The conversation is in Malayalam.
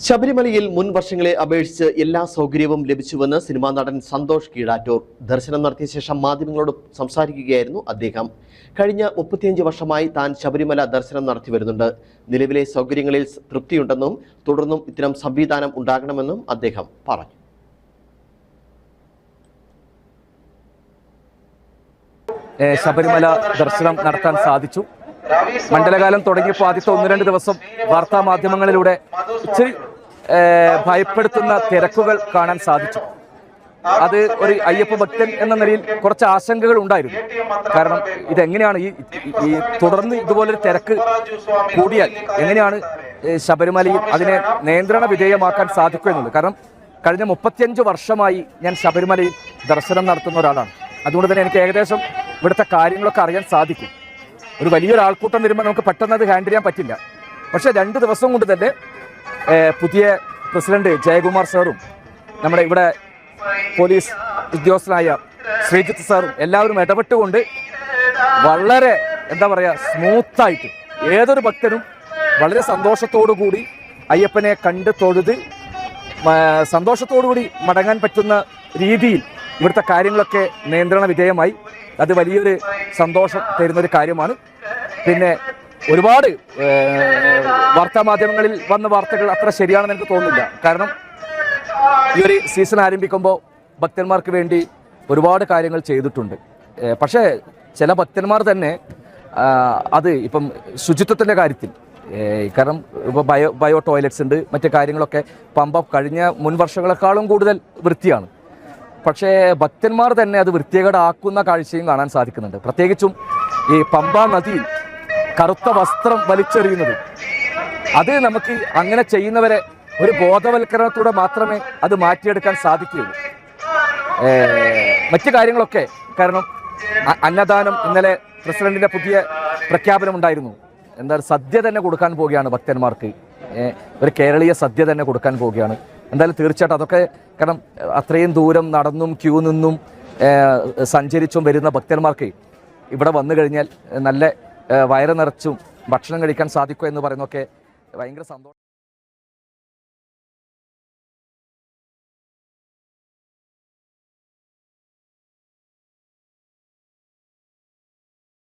ശബരിമലയിൽ മുൻ വർഷങ്ങളെ അപേക്ഷിച്ച് എല്ലാ സൗകര്യവും ലഭിച്ചുവെന്ന് സിനിമാ നടൻ സന്തോഷ് കീഴാറ്റൂർ. ദർശനം നടത്തിയ ശേഷം മാധ്യമങ്ങളോട് സംസാരിക്കുകയായിരുന്നു അദ്ദേഹം. കഴിഞ്ഞ മുപ്പത്തിയഞ്ച് വർഷമായി താൻ ശബരിമല ദർശനം നടത്തി വരുന്നുണ്ട്. നിലവിലെ സൗകര്യങ്ങളിൽ തൃപ്തിയുണ്ടെന്നും തുടർന്നും ഇത്തരം സംവിധാനം ഉണ്ടാകണമെന്നും അദ്ദേഹം പറഞ്ഞു. ശബരിമല ദർശനം നടത്താൻ സാധിച്ചു. മണ്ഡലകാലം തുടങ്ങിയപ്പോൾ ആദ്യത്തെ ഒന്ന് രണ്ട് ദിവസം വാർത്താ മാധ്യമങ്ങളിലൂടെ ഇച്ചിരി ഭയപ്പെടുത്തുന്ന തിരക്കുകൾ കാണാൻ സാധിച്ചു. അത് ഒരു അയ്യപ്പ ഭക്തൻ എന്ന നിലയിൽ കുറച്ച് ആശങ്കകൾ ഉണ്ടായിരുന്നു. കാരണം ഇതെങ്ങനെയാണ് ഈ തുടർന്ന് ഇതുപോലൊരു തിരക്ക് കൂടിയാൽ എങ്ങനെയാണ് ശബരിമലയിൽ അതിനെ നിയന്ത്രണ വിധേയമാക്കാൻ സാധിക്കുക എന്നുള്ളത്? കാരണം കഴിഞ്ഞ മുപ്പത്തിയഞ്ച് വർഷമായി ഞാൻ ശബരിമലയിൽ ദർശനം നടത്തുന്ന ഒരാളാണ്. അതുകൊണ്ട് തന്നെ എനിക്ക് ഏകദേശം ഇവിടുത്തെ കാര്യങ്ങളൊക്കെ അറിയാൻ സാധിക്കും. ഒരു വലിയൊരു ആൾക്കൂട്ടം വരുമ്പോൾ നമുക്ക് പെട്ടെന്ന് അത് ഹാൻഡിൽ ചെയ്യാൻ പറ്റില്ല. പക്ഷെ രണ്ട് ദിവസം കൊണ്ട് തന്നെ പുതിയ പ്രസിഡന്റ് ജയകുമാർ സാറും നമ്മുടെ ഇവിടെ പോലീസ് ഉദ്യോഗസ്ഥനായ ശ്രീജിത്ത് സാറും എല്ലാവരും ഇടപെട്ടുകൊണ്ട് വളരെ എന്താ പറയുക സ്മൂത്തായിട്ട് ഏതൊരു ഭക്തനും വളരെ സന്തോഷത്തോടു കൂടി അയ്യപ്പനെ കണ്ട് തൊഴുത് സന്തോഷത്തോടുകൂടി കൂടി മടങ്ങാൻ പറ്റുന്ന രീതിയിൽ ഇവിടുത്തെ കാര്യങ്ങളൊക്കെ നിയന്ത്രണ വിധേയമായി. അത് വലിയൊരു സന്തോഷം തരുന്നൊരു കാര്യമാണ്. പിന്നെ ഒരുപാട് വാർത്താമാധ്യമങ്ങളിൽ വാർത്താ മാധ്യമങ്ങളിൽ വന്ന വാർത്തകൾ അത്ര ശരിയാണെന്ന് എനിക്ക് തോന്നുന്നില്ല. കാരണം ഈ ഒരു സീസൺ ആരംഭിക്കുമ്പോൾ ഭക്തന്മാർക്ക് വേണ്ടി ഒരുപാട് കാര്യങ്ങൾ ചെയ്തിട്ടുണ്ട്. പക്ഷേ ചില ഭക്തന്മാർ തന്നെ അത് ഇപ്പം ശുചിത്വത്തിന്റെ കാര്യത്തിൽ കാരണം ഇപ്പോൾ ബയോ ബയോ ടോയ്ലറ്റ്സ് ഉണ്ട് മറ്റു കാര്യങ്ങളൊക്കെ പമ്പ കഴിഞ്ഞ മുൻ വർഷങ്ങളെക്കാളും കൂടുതൽ വൃത്തിയാണ്. പക്ഷേ ഭക്തന്മാർ തന്നെ അത് വൃത്തികേടാക്കുന്ന കാഴ്ചയും കാണാൻ സാധിക്കുന്നുണ്ട്. പ്രത്യേകിച്ചും ഈ പമ്പ നദിയിൽ കറുത്ത വസ്ത്രം വലിച്ചെറിയുന്നത്. അത് നമുക്ക് അങ്ങനെ ചെയ്യുന്നവരെ ഒരു ബോധവൽക്കരണത്തോടെ മാത്രമേ അത് മാറ്റിയെടുക്കാൻ സാധിക്കുകയുള്ളൂ. മറ്റു കാര്യങ്ങളൊക്കെ കാരണം അന്നദാനം ഇന്നലെ പ്രസിഡന്റിന്റെ പുതിയ പ്രഖ്യാപനം ഉണ്ടായിരുന്നു എന്താണ് സദ്യ തന്നെ കൊടുക്കാൻ പോവുകയാണ് ഭക്തന്മാർക്ക്. ഒരു കേരളീയ സദ്യ തന്നെ കൊടുക്കാൻ പോവുകയാണ്. എന്തായാലും തീർച്ചയായിട്ടും അതൊക്കെ കാരണം അത്രയും ദൂരം നടന്നും ക്യൂ നിന്നും സഞ്ചരിച്ചും വരുന്ന ഭക്തന്മാർക്ക് ഇവിടെ വന്നു കഴിഞ്ഞാൽ നല്ല വയറ് നിറച്ചും ഭക്ഷണം കഴിക്കാൻ സാധിക്കുമോ എന്ന് പറയുന്നതൊക്കെ ഭയങ്കര സന്തോഷം.